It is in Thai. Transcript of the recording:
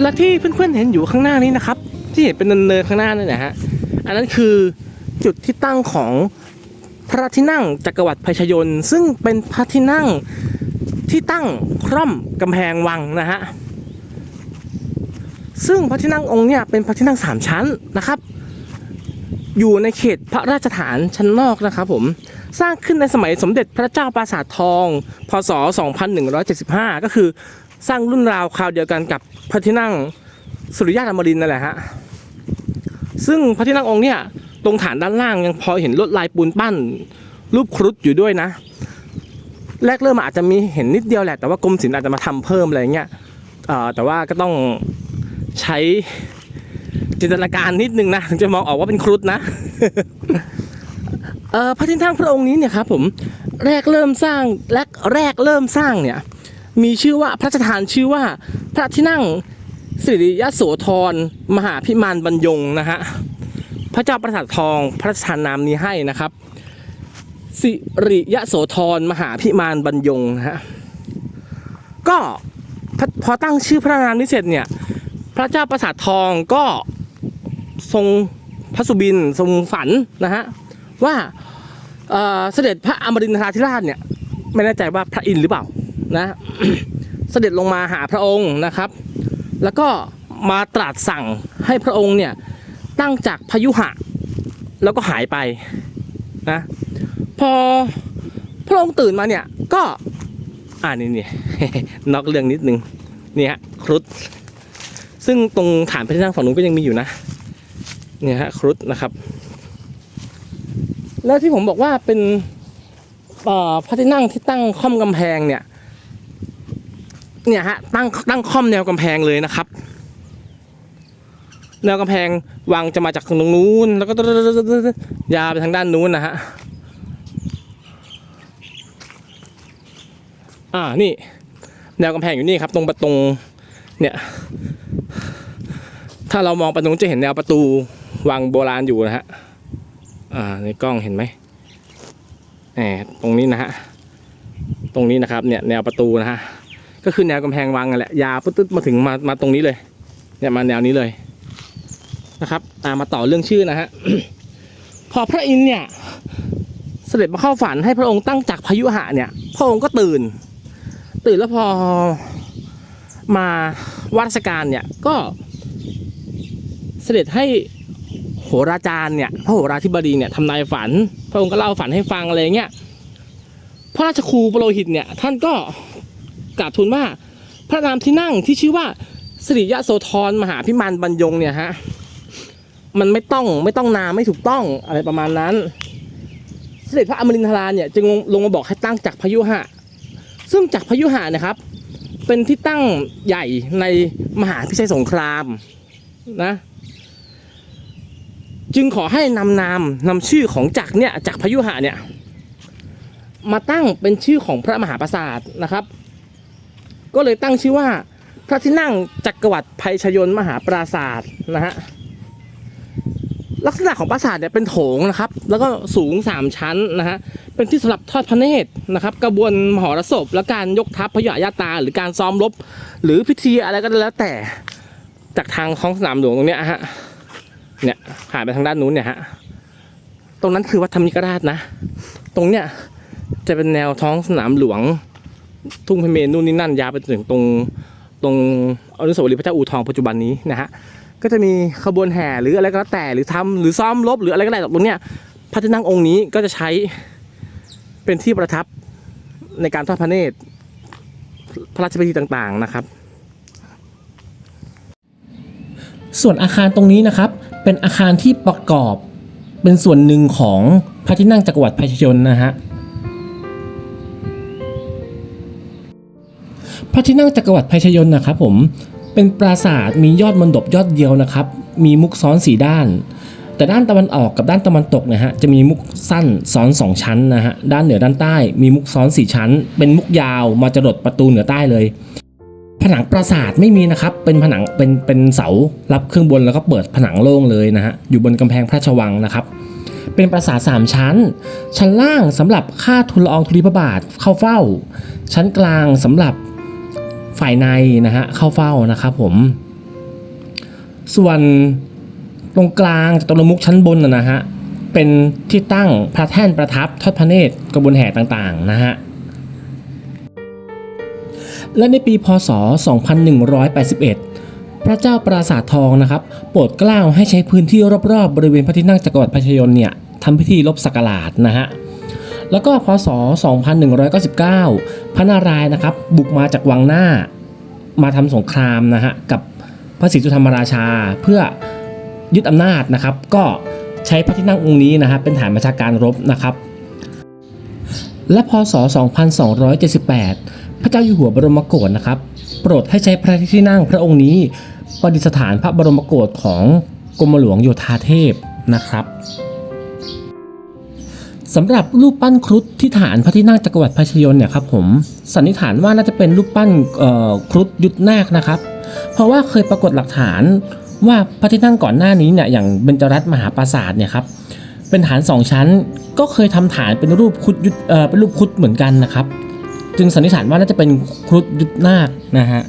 และที่เพื่อนๆเห็นอยู่ข้างหน้านี้นะครับ ที่เห็นเป็นเนินๆข้างหน้านี่นะฮะอันนั้นคือจุดที่ตั้งของพระที่นั่งจักรวรรดิภัยชยนต์ซึ่งเป็นพระที่นั่งที่ตั้งคร่อมกำแพงวังนะฮะซึ่งพระที่นั่งองค์เนี่ยเป็นพระที่นั่งสามชั้นนะครับ อยู่ในเขตพระราชฐานชั้นนอกนะครับผมสร้างขึ้นในสมัยสมเด็จพระเจ้าปราสาททอง พศ 2175 ก็คือ สร้างรุ่นราวคราวเดียวกันกับพระที่นั่งสุริยะอมรินทร์นั่นแหละฮะซึ่งพระที่นั่งองค์เนี่ยตรงฐานด้านล่างยังพอเห็นลวดลายปูนปั้น รูปครุฑอยู่ด้วยนะ แรกเริ่มอาจจะมีเห็นนิดเดียวแหละ แต่ว่ากรมศิลป์อาจจะมาทำเพิ่มอะไรเงี้ยแต่ว่าก็ต้องใช้จินตนาการนิดนึงนะถึงจะมองออกว่าเป็นครุฑนะเออพระที่นั่งพระองค์นี้เนี่ยครับผมแรกเริ่มสร้างแรกแรกเริ่มสร้างเนี่ย มีชื่อว่าพระราชทานชื่อว่าพระที่นั่งสิริยโสธรมหาพิมานบรรยงนะฮะพระเจ้าประสาททองพระราชทานนามนี้ให้นะครับ สิริยโสธรมหาพิมานบรรยงนะฮะก็พอตั้งชื่อพระนามนี้เสร็จเนี่ย พระเจ้าประสาททองก็ทรงพระสุบินทรงฝันนะฮะว่าเอ่อเสด็จพระอมรินทราธิราชเนี่ยไม่แน่ใจว่าพระอินทร์หรือเปล่า นะ เสด็จลงมาหาพระองค์นะครับ แล้วก็มาตรัสสั่งให้พระองค์เนี่ยตั้งจากพยุหะ แล้วก็หายไปนะพอพระองค์ตื่นมาเนี่ยก็อ่านี่นี่นอกเรื่องนิดนึงนี่ฮะครุฑซึ่งตรงฐานพระที่นั่งฝั่งนู้นก็ยังมีอยู่นะเนี่ยฮะครุฑนะครับ แล้วที่ผมบอกว่าเป็นพระที่นั่งที่ตั้งค่อมกำแพงเนี่ย เนี่ยฮะตั้งตั้งค่อมแนวกำแพงเลยนะครับ แนวกำแพงวางจะมาจากตรงนู้น แล้วก็ยาวไปทางด้านนู้นนะฮะอ่านี่ แนวกำแพงอยู่นี่ครับ ตรงประตรงเนี่ย ถ้าเรามองปรงนู้นจะเห็นแนวประตูวังโบราณอยู่นะฮะอ่าในกล้องเห็นไหมแหมตรงนี้นะฮะตรงนี้นะครับ เนี่ยแนวประตูนะฮะ ก็คือแนวกำแพงวังนั่นแหละยาวปึ๊ดๆมาถึงมามาตรงนี้เลย เนี่ยมาแนวนี้เลยนะครับอ่ามาต่อเรื่องชื่อนะฮะพอพระอินทร์เนี่ย เสด็จมาเข้าฝันให้พระองค์ตั้งจากพายุหะเนี่ย พระองค์ก็ตื่น ตื่นแล้วพอมาวัดราชการเนี่ยก็เสด็จให้โหราจารย์เนี่ยพระโหราธิบดีเนี่ยทำนายฝัน พระองค์ก็เล่าฝันให้ฟังอะไรเงี้ยพระราชครูปโรหิตเนี่ย ท่านก็ กราบทูลว่า พระนามที่นั่งที่ชื่อว่าสิริยะโสธรมหาพิมานบรรยงเนี่ยฮะมันไม่ต้องไม่ต้องนามไม่ถูกต้องอะไรประมาณนั้น เสด็จพระอมรินทราเนี่ยจึงลงมาบอกให้ตั้งจากพยุหะ ซึ่งจากพยุหะนะครับ เป็นที่ตั้งใหญ่ในมหาพิชัยสงครามนะ จึงขอให้นำนามนำชื่อของจักรเนี่ยจักรพยุหะเนี่ยมาตั้งเป็นชื่อของพระมหาปราสาทนะครับ ก็เลยตั้งชื่อว่าพระที่นั่งจักรวรรดิภัยชยน์มหาปราสาทนะฮะลักษณะของปราสาทเนี่ยเป็นโถงนะครับ แล้วก็สูง 3 ชั้นนะฮะ เป็นที่สำหรับทอดพระเนตรนะครับ กระบวนมหรสพและการยกทัพพระยาญาตา หรือการซ้อมรบ หรือพิธีอะไรก็แล้วแต่จากทางท้องสนามหลวงตรงเนี้ยฮะ เนี่ยผ่านไปทางด้านนู้นเนี่ยฮะ ตรงนั้นคือวัดธรรมิกราชนะ ตรงเนี้ยจะเป็นแนวท้องสนามหลวง ทุ่งพเมรนู่นนี่นั่นยาวไปถึงตรงตรงอนุสาวรีย์พระเจ้าอู่ทองปัจจุบันนี้นะฮะก็จะมีขบวนแห่หรืออะไรก็แล้วแต่หรือทำหรือซ้อมรบหรืออะไรก็แล้วแต่ตรงเนี้ยพระที่นั่งองค์นี้ก็จะใช้เป็นที่ประทับในการทอดพระเนตรพระราชพิธีต่างๆนะครับ ส่วนอาคารตรงนี้นะครับ เป็นอาคารที่ประกอบเป็นส่วนหนึ่งของพระที่นั่งจักรวรรดิภัยชยนนะฮะ ระที่นั่งจักรวรรดิภัยชยน์นะครับผมเป็นปราสาทมียอดมณฑปยอดเดียวนะครับ มีมุกซ้อนสีด้าน แต่ด้านตะวันออกกับด้านตะวันตกนะฮะจะมีมุกสั้นซ้อนสองชั้นนะฮะด้านเหนือด้านใต้ มีมุกซ้อนสี่ชั้น เป็นมุกยาวมาจรดประตูเหนือใต้เลย ผนังปราสาทไม่มีนะครับเป็นผนังเป็นเป็นเสารับเครื่องบนแล้วก็เปิดผนังโล่งเลยนะฮะอยู่บนกำแพงพระราชวังนะครับเป็นปราสาทสามชั้น ชั้นล่างสำหรับค่าทุนละอองธุลีพระบาทเข้าเฝ้า ชั้นกลางสำหรับ ฝ่ายในนะฮะเข้าเฝ้านะครับผม ส่วนตรงกลางจตุรมุขชั้นบนนะฮะเป็นที่ตั้งพระแท่นประทับทอดพระเนตรกระบวนแห่ต่างๆนะฮะและในปีพศ 2181 พระเจ้าปราสาททองนะครับ โปรดเกล้าให้ใช้พื้นที่รอบๆบริเวณพระที่นั่งจักรวรรดิพะชยนเนี่ยทำพิธีลบสักการาชนะฮะ แล้วก็พศ 2199 พระนารายณ์นะครับบุกมาจากวังหน้า มาทำสงครามนะฮะกับพระศรีสุธรรมราชาเพื่อยึดอำนาจนะครับ ก็ใช้พระที่นั่งองค์นี้นะฮะเป็นฐานประชาการรบนะครับ และพศ 2278 พระเจ้าอยู่หัวบรมโกศนะครับ โปรดให้ใช้พระที่นั่งพระองค์นี้ประดิษฐานพระบรมโกศของกรมหลวงโยธาเทพนะครับ สำหรับรูปปั้นครุฑที่ฐานพระที่นั่งจักรวรรดิพชยนเนี่ยครับผมสันนิษฐานว่าน่าจะเป็นรูปปั้นครุฑยุทธนาคนะครับ เพราะว่าเคยปรากฏหลักฐานว่าพระที่นั่งก่อนหน้านี้เนี่ยอย่างเบญจรัตน์มหาปราสาทเนี่ยครับเป็นฐานสองชั้นก็เคยทำฐานเป็นรูปครุฑยุทธเอ่อเป็นรูปครุฑเหมือนกันนะครับ จึงสันนิษฐานว่าน่าจะเป็นครุฑยุทธนาคนะฮะ